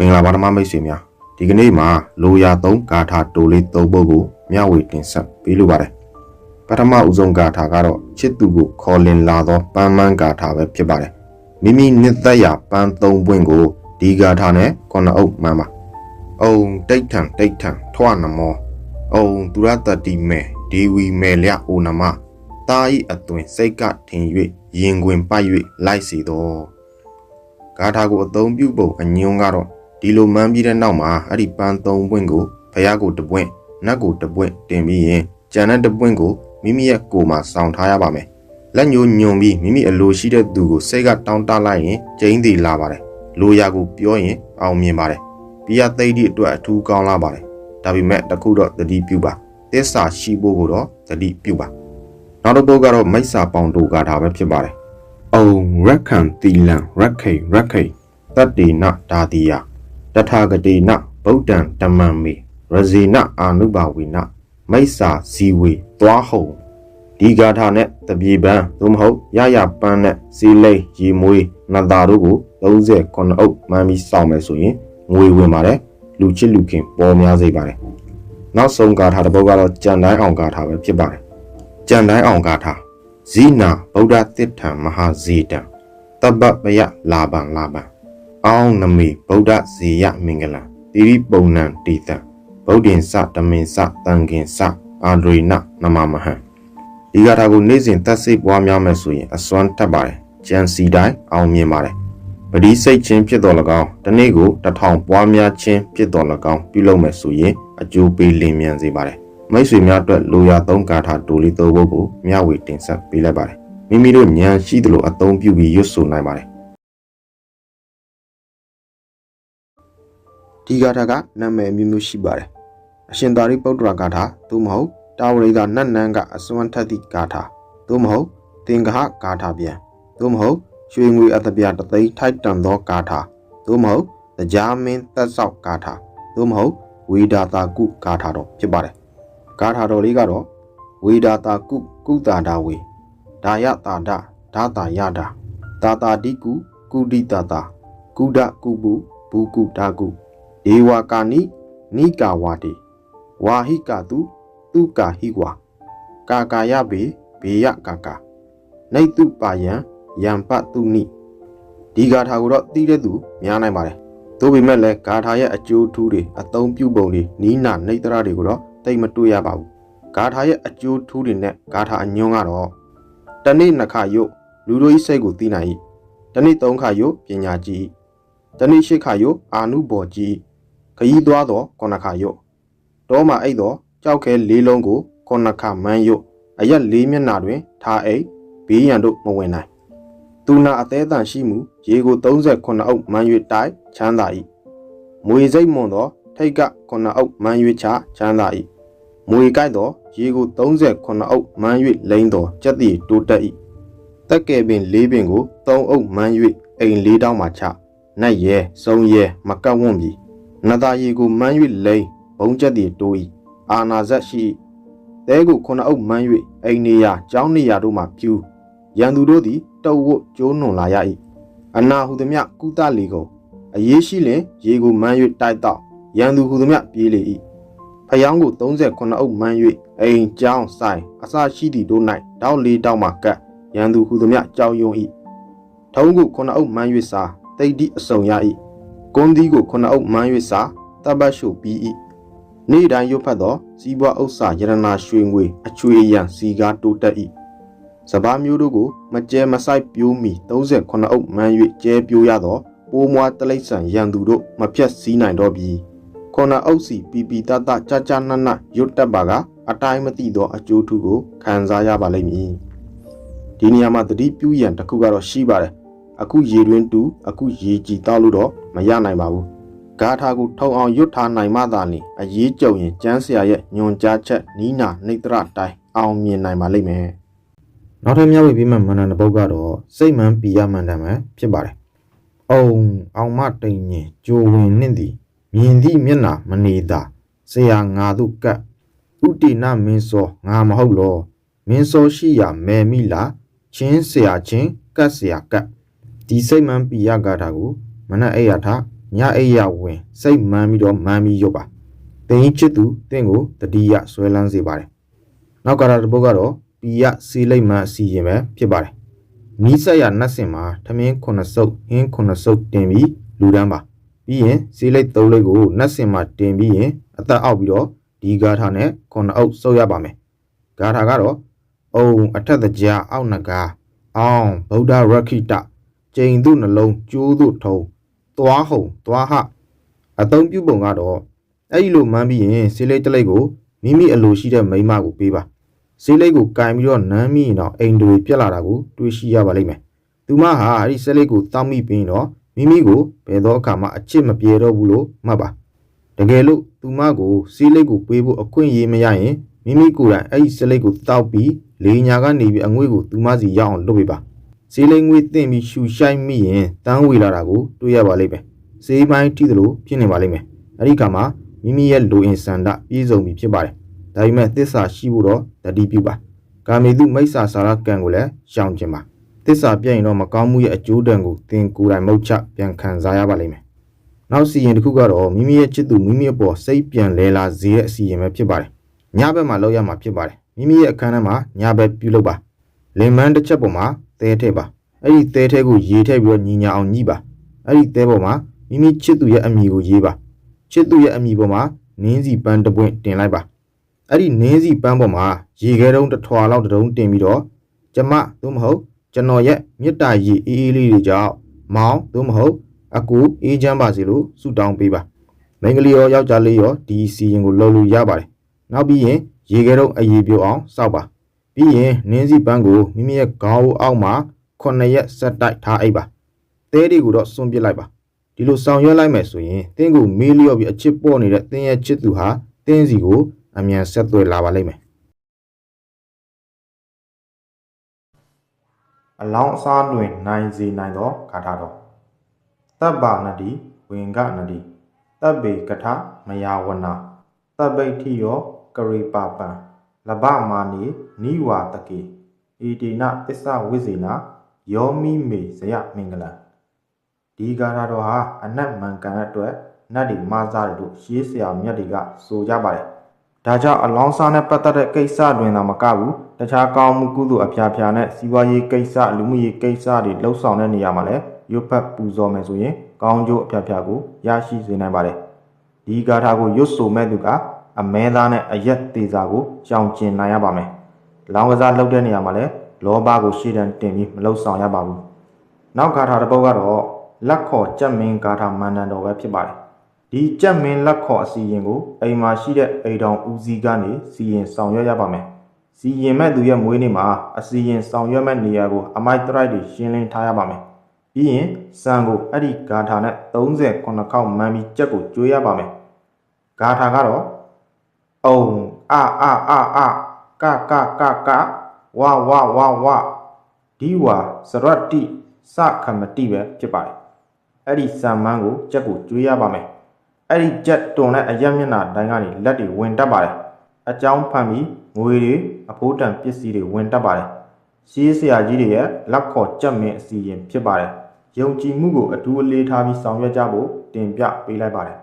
မင်္ဂလာပါဓမ္မမိတ်ဆွေများဒီကနေ့မှာလိုရာသုံးဂါထာတိုလေးသုံးပုဒ်ကိုမျှဝေတင်ဆက်ပေးလိုပါတယ်ပထမဦးဆုံးဂါထာကတော့ချစ်သူကိုခေါ်လင်လာသောပန်းမန်းဂါထာပဲဖြစ်ပါတယ်မိမိနှစ်သက်ရာပန်းသုံးပွင့်ကိုဒီဂါထာနဲ့ခုနှစ်အုပ်မှန်းပါအုံတိတ်ထန်တိတ်ထန်ထွားနမောအုံသူရတတိမေဒီဝီမေလျအိုနမတာဤအသွင်စိတ်ကထင်၍ရင်ခွင်ပိုက်၍လိုက်စီတော်ဂါထာကိုအသုံးပြုပုံအညွန်းကတော့ ဒီလိုမှန်းပြီးတဲ့နောက်မှာအဲ့ဒီပန်းသုံးပွင့်ကိုဖះကိုတပွင့်နတ်ကိုတပွင့်တင်ပြီးရင်ကြံတဲ့တပွင့်ကိုမိမိရဲ့ကိုယ်မှာစောင့်ထားရပါမယ်လက်ညှိုးညွန်ပြီးမိမိအလိုရှိတဲ့သူကိုစိတ်ကတောင်းတလိုက်ရင်ကျင်းသေးလာပါတယ်လိုရာကိုပြောရင်အောင်မြင်ပါတယ်ပြရသိတိအတွက်အထူးကောင်းလာပါတယ်ဒါပေမဲ့တခုတော့တတိပြုပါသစ္စာရှိဖို့ကိုတော့တတိပြုပါနောက်တစ်ပုဒ်ကတော့မိစ္ဆာပေါင်တူကာထာပဲဖြစ်ပါတယ်အုံရက်ခံတီလံရက်ခိန်ရက်ခိန်တတ္တိနဒါတိယ တထာဂတိနဗုဒ္ဓံဓမ္မံမေရဇေနအာနုဘာဝေနမိစ္ဆာဇီဝေသွားဟုံဒီဂါထာနဲ့တပြေပန်းသို့မဟုတ်ရရပန်းနဲ့စီလိတ်ရီမွေးနတ်သားတို့ကို39အုပ်မှန်းပြီးစောင့်မယ်ဆိုရင်ငွေဝင်ပါတယ်လူချစ်လူခင်ပေါ်များစေပါတယ်နောက်ဆုံးဂါထာတစ်ပုဒ်ကတော့ကြံတိုင်းအောင်ဂါထာပဲဖြစ်ပါတယ်ကြံတိုင်းအောင်ဂါထာဇိနာဗုဒ္ဓသစ္ထံမဟာဇေတံတပ္ပပယလာပံလာပံ အောင်းနမေဗုဒ္ဓဇေယမင်္ဂလံတိရိပုံဏံတိတံဗုဒ္ဓင်္စတမင်္စတန်ခင်္စအာဒရိနနမမဟံဒီဂါထာကိုနေ့စဉ်သက်စိတ်ပွားများမယ်ဆိုရင်အစွမ်းတက်ပါတယ်ကြံစီတိုင်းအောင်မြင်ပါတယ်ပရိစိတ်ချင်းဖြစ်တော်၎င်းဒီနေ့ကိုတထောင်ပွားများချင်းဖြစ်တော်၎င်းပြုလုပ်မယ်ဆိုရင်အကျိုးပေးလင်မြန်စေပါတယ်မိတ်ဆွေများအတွက်လိုရာသုံးဂါထာတိုလေးသုံးဖို့ကိုမျှဝေတင်ဆက်ပေးလိုက်ပါတယ်မိမိတို့ဉာဏ်ရှိသလိုအသုံးပြုပြီးရွတ်ဆိုနိုင်ပါတယ် ဒီဂါထာကနာမည်အမျိုးမျိုးရှိပါတယ်အရှင်သာရိပုတ္တရာဂါထာသို့မဟုတ်တာဝရိကနတ်နန်းကအစွမ်းထက်သည့်ဂါထာသို့မဟုတ်သင်္ကဟဂါထာပြန်သို့မဟုတ်ရွှေငွေအသပြတသိန်းထိုက်တန်သောဂါထာသို့မဟုတ်တရားမင်းသက်ဆောက်ဂါထာသို့မဟုတ်ဝေဒာတာကုဂါထာတော်ဖြစ်ပါတယ်ဂါထာတော်လေးကတော့ဝေဒာတာကုကုတာဒဝေဒါယတာဒဒါတာယတာတာတာတိကုကုတိတာတာကုဒကုပုဘူကုတာကု ဒေဝကာနိနိကာဝတိဝါဟိကာတုသူကာဟိဝါကာကာယဘေဘေယကာကာနေတုပါယံယံပတုနိဒီဂါထာကိုတော့သိတဲ့သူများနိုင်ပါတယ်သို့ပေမဲ့လည်းဂါထာရဲ့အကျိုးထူးတွေအသုံးပြုပုံတွေနီးနာနေတရတွေကိုတော့သိမတွေ့ရပါဘူးဂါထာရဲ့အကျိုးထူးတွေနဲ့ဂါထာအညွန်းကတော့တနေ့နှစ်ခါယုတ်လူတို့ဤစိတ်ကိုသိနိုင်၏တနေ့သုံးခါယုတ်ပညာကြည့်၏တနေ့ရှစ်ခါယုတ်အာနုဘော်ကြည့်၏ ခရီးသွားသောခုနှစ်ခါယုတ်တောမှာအိတ်သောကြောက်ခဲလေးလုံးကိုခုနှစ်ခါမန်းယုတ်အရက်လေးမျက်နှာတွင်ထားအိတ်ဘေးရန်တို့မဝင်နိုင်သူနာအသေးအတန်ရှိမှုရေကို39အုပ်မန်း၍တိုက်ချမ်းသာ၏မွေစိတ်မွန်သောထိတ်က9အုပ်မန်း၍ချချမ်းသာ၏မွေကြိုက်သောရေကို39အုပ်မန်း၍လိမ့်သောကြက်တီတိုးတက်၏တက်ကဲပင်၄ပင်ကို3အုပ်မန်း၍အိမ်၄တောင်းမှချနတ်ရဲစုံရဲမကတ်ဝွန့်ပြီ နတ်သားရီကိုမန်း၍လိမ့်ဘုံချက်တီတိုး၏အာနာဇက်ရှိ၏တဲကိုခုနအုပ်မန်း၍အိမ်နေရာကျောင်းနေရာတို့မှပြူရန်သူတို့သည်တုတ်ဝတ်ကျိုးနွန်လာရ၏အနာဟုသည်မြကုသလီကုန်အရေးရှိလင်ရေကိုမန်း၍တိုက်တော့ရန်သူဟုသည်မြပြေးလေ၏ဖယောင်းကို39အုပ်မန်း၍အိမ်ကျောင်းဆိုင်အစရှိသည့်တို့၌တောက်လေးတောက်မှကတ်ရန်သူဟုသည်မြကြောက်ယုံ၏ထုံးကိုခုနအုပ်မန်း၍စားတိတ်တိအစုံရ၏ ကွန်ဒီကိုခုနအုပ်မန်း၍စားတပတ်ရှုပြီး၏နေ့တိုင်းရွတ်ဖတ်သောစီးပွားဥစ္စာယရနာရွှေငွေအချွေရန်စီကားတိုးတက်၏စပားမျိုးတို့ကိုမကျဲမဆိုင်ပြိုးမီ39အုပ်မှန်း၍ကျဲပြိုးရသောပိုးမွားတလိမ့်ဆန်ရန်သူတို့မဖြတ်စည်းနိုင်တော့ပြီခုနအုပ်စီပီပီတတကြကြနနရွတ်တက်ပါကအတိုင်းမသိသောအကျိုးထူးကိုခံစားရပါလိမ့်မည်ဒီနေရာမှာတတိပြုရန်တစ်ခုကတော့ရှိပါတယ် အခုရေတွင်တူအခုရေကြည်တောက်လို့တော့မရနိုင်ပါဘူးဂါထာကိုထုံအောင်ရွတ်ထားနိုင်မှသာလျှင်အရေးကြုံရင်ကျန်းစရာရဲ့ညွန်ကြားချက်နီးနာနေတရတိုင်းအောင်မြင်နိုင်ပါလိမ့်မယ်နောက်ထပ်မျှဝေပြီးမှမန္တန်တစ်ပုတ်ကတော့စိတ်မှန်ပီယမန္တန်ပဲဖြစ်ပါတယ်အုံအောင်မတိန်ညင်ဂျိုဝင်နှင့်သည်မြင်သည့်မျက်နာမနေသာဆရာငါတို့ကပ်ဥတီနမင်းစောငါမဟုတ်လောမင်းစောရှိရာမဲမိလာချင်းဆရာချင်းကတ်ဆရာကတ် ဒီစိတ်မှန်ပီယဂါထာကိုမနက်အိယာထညအိပ်ရဝင်စိတ်မှန်းပြီးတော့မှန်းပြီးရုပ်ပါတင်ကြီးချစ်သူတင့်ကိုတတိယဆွဲလန်းစေပါတယ်နောက်ကာတာတစ်ပုတ်ကတော့ပီယစီလိတ်မှန်အစီရင်ပဲဖြစ်ပါတယ်နီးဆက်ရနတ်စင်မှာထမင်းခုနှစ်စုပ်ဟင်းခုနှစ်စုပ်တင်ပြီးလူတန်းပါပြီးရင်စီလိတ်သုံးလိတ်ကိုနတ်စင်မှာတင်ပြီးရင်အသက်အောက်ပြီးတော့ဒီဂါထာနဲ့ခုနှစ်အုပ်စုပ်ရပါမယ်ဂါထာကတော့အုံအထက်တကြားအောက်နဂါအောင်ဗုဒ္ဓရခိတ ကျိန်သူနှလုံးကျိုးသူထုံသွားဟုံသွားဟအသုံးပြုပုံကတော့အဲ့ဒီလိုမှန်းပြီးရင်စီလိတ်တစ်လိတ်ကိုမိမိအလိုရှိတဲ့မိန်းမကိုပေးပါစီလိတ်ကိုကင်ပြီးတော့နမ်းမိရင်တော့အိမ်တွေပြက်လာတာကိုတွေးရှိရပါလိမ့်မယ်သူမဟာအဲ့ဒီစီလိတ်ကိုတောက်မိပြီးရင်တော့မိမိကိုဘယ်တော့အခါမှအချစ်မပြေတော့ဘူးလို့မှတ်ပါတကယ်လို့သူမကိုစီလိတ်ကိုပေးဖို့အခွင့်အရေးမရရင်မိမိကိုယ်တိုင်အဲ့ဒီစီလိတ်ကိုတောက်ပြီးလေညာကနေပြီးအငွေ့ကိုသူမစီရအောင်လုပ်ပေးပါ စီလိန်ငွေတင့်ပြီးရှူရှိုက်မိရင်တန်းဝေလာတာကိုတွေ့ရပါလိမ့်မယ်။စေးပိုင်းထိသလိုဖြစ်နေပါလိမ့်မယ်။အဲဒီခါမှာမိမိရဲ့လူအင်ဆန္ဒပြည့်စုံပြီဖြစ်ပါတယ်။ဒါပေမဲ့သစ္စာရှိဖို့တော့တတိပြုပါ။ကာမေတုမိစ္ဆာစာရကံကိုလည်းရှောင်ကျင်ပါ။သစ္စာပြည့်ရင်တော့မကောင်းမှုရဲ့အကျိုးတန်ကိုသင်ကိုယ်တိုင်မုတ်ချပြန်ခံစားရပါလိမ့်မယ်။နောက်စီရင်တစ်ခုကတော့မိမိရဲ့ချစ်သူမိမိအပေါ်စိတ်ပြန်လဲလာစေတဲ့အစီရင်ပဲဖြစ်ပါတယ်။ညဘက်မှာလောက်ရမှာဖြစ်ပါတယ်။မိမိရဲ့အခန်းထဲမှာညဘက်ပြုလုပ်ပါ။လင်မန်းတစ်ချက်ပေါ်မှာ သဲထည့်ပါ။အဲ့ဒီသဲထဲကိုရေထည့်ပြီးတော့ညီညာအောင်ညှိပါ။အဲ့ဒီသဲပေါ်မှာမိမိချစ်သူရဲ့အမည်ကိုရေးပါ။ချစ်သူရဲ့အမည်ပေါ်မှာနင်းစီပန်းတစ်ပွင့်တင်လိုက်ပါ။အဲ့ဒီနင်းစီပန်းပေါ်မှာရေခဲတုံးတစ်ထွာလောက်တစ်တုံးတင်ပြီးတော့ကျမသို့မဟုတ်ကျွန်တော်ရဲ့မေတ္တာရည်အေးအေးလေးတွေကြောင့်မောင်သို့မဟုတ်အကူအေးချမ်းပါစေလို့ဆုတောင်းပေးပါ။မိန်းကလေးရောယောက်ျားလေးရောဒီစီရင်ကိုလှုပ်လို့ရပါတယ်။နောက်ပြီးရင်ရေခဲတုံးအည်ပြိုအောင်စောက်ပါ။ ပြီးရင်နင်းစီပန်းကိုမိမိရဲ့ခေါင်းအောက်မှာခုနှစ်ရက်ဆက်တိုက်ထားအိပ်ပါ။သဲတွေကိုတော့စွန့်ပစ်လိုက်ပါ။ဒီလိုဆောင်ရွက်လိုက်မယ်ဆိုရင်တင်းကိုမေးလျော့ပြီးအချစ်ပေါ့နေတဲ့တင်းရဲ့ချစ်သူဟာတင်းစီကိုအမြန်ဆက်သွယ်လာပါလိမ့်မယ်။အလောင်းအစားတွင်နိုင်စေနိုင်သောဂါထာတော်တပ်ပါနတိဝင်ကနတိတပ်ပေကထမယာဝနာတပ်ပိဋ္ဌိယောကရိပါပံလဘမာနီ နိဝါတကေဣတိနသစ္ဆဝိဇေနယောမိမေဇယမင်္ဂလံဒီဂါထာတော်ဟာအနတ်မန်ကန်အတွက်နတ်ဒီမာစားတွေတို့ရေးဆရာမြတ်တွေကဆိုကြပါတယ်ဒါကြောင့်အလောင်းစားနဲ့ပတ်သက်တဲ့ကိစ္စတွင်သာမကဘူးတခြားကောင်းမှုကုသိုလ်အဖျားဖျားနဲ့စီးပွားရေးကိစ္စလူမှုရေးကိစ္စတွေလှုပ်ဆောင်တဲ့နေရာမှာလည်းရွတ်ဖတ်ပူဇော်မယ်ဆိုရင်ကောင်းကျိုးအဖျားဖျားကိုရရှိစေနိုင်ပါတယ်ဒီဂါထာကိုရွတ်ဆိုမဲ့သူကအမဲသားနဲ့အရက်သေးစာကိုရှောင်ကျင်နိုင်ရပါမယ် လောင်းကစားလှုပ်တဲ့နေရာမှာလည်းလောဘကိုရှေ့တန်းတင်ပြီးမလှုပ်ဆောင်ရပါဘူးနောက်ဂါထာတစ်ပုဒ်ကတော့လက်ခေါ်ကြက်မင်းဂါထာမန္တန်တော်ပဲဖြစ်ပါတယ်ဒီကြက်မင်းလက်ခေါ်အစီရင်ကိုအိမ်မှာရှိတဲ့အိမ်တော်ဦးစီးကနေစီရင်ဆောင်ရွက်ရပါမယ်။စီရင်မဲ့သူရဲ့မွေးနေ့မှာအစီရင်ဆောင်ရွက်မဲ့နေရာကိုအမိုက်တရိုက်တွေရှင်းလင်းထားရပါမယ်။ပြီးရင်စံကိုအဲ့ဒီဂါထာနဲ့39ခေါက်မှန်းပြီးကြက်ကိုကျွေးရပါမယ်။ဂါထာကတော့အုံအာအာအာအာ ကကကကဝဝဝဝဒီဝါစရတ္တိစခမတိပဲဖြစ်ပါတယ်။အဲ့ဒီစံမန်းကိုကြက်ကိုကျွေးရပါမယ်။အဲ့ဒီကြက်တွန်တဲ့အရက်မျက်နှာတိုင်းကနေလက်တွေဝင်တက်ပါတယ်အကြောင်းဖန်ပြီးငွေတွေအဖိုးတန်ပစ္စည်းတွေဝင်တက်ပါတယ်ရှေးဆရာကြီးတွေရဲ့လက်ခေါ်ကြက်မင်းအစီရင်ဖြစ်ပါတယ်ယုံကြည်မှုကိုအထူးအလေးထားပြီးဆောင်ရွက်ကြဖို့တင်ပြပေးလိုက်ပါတယ်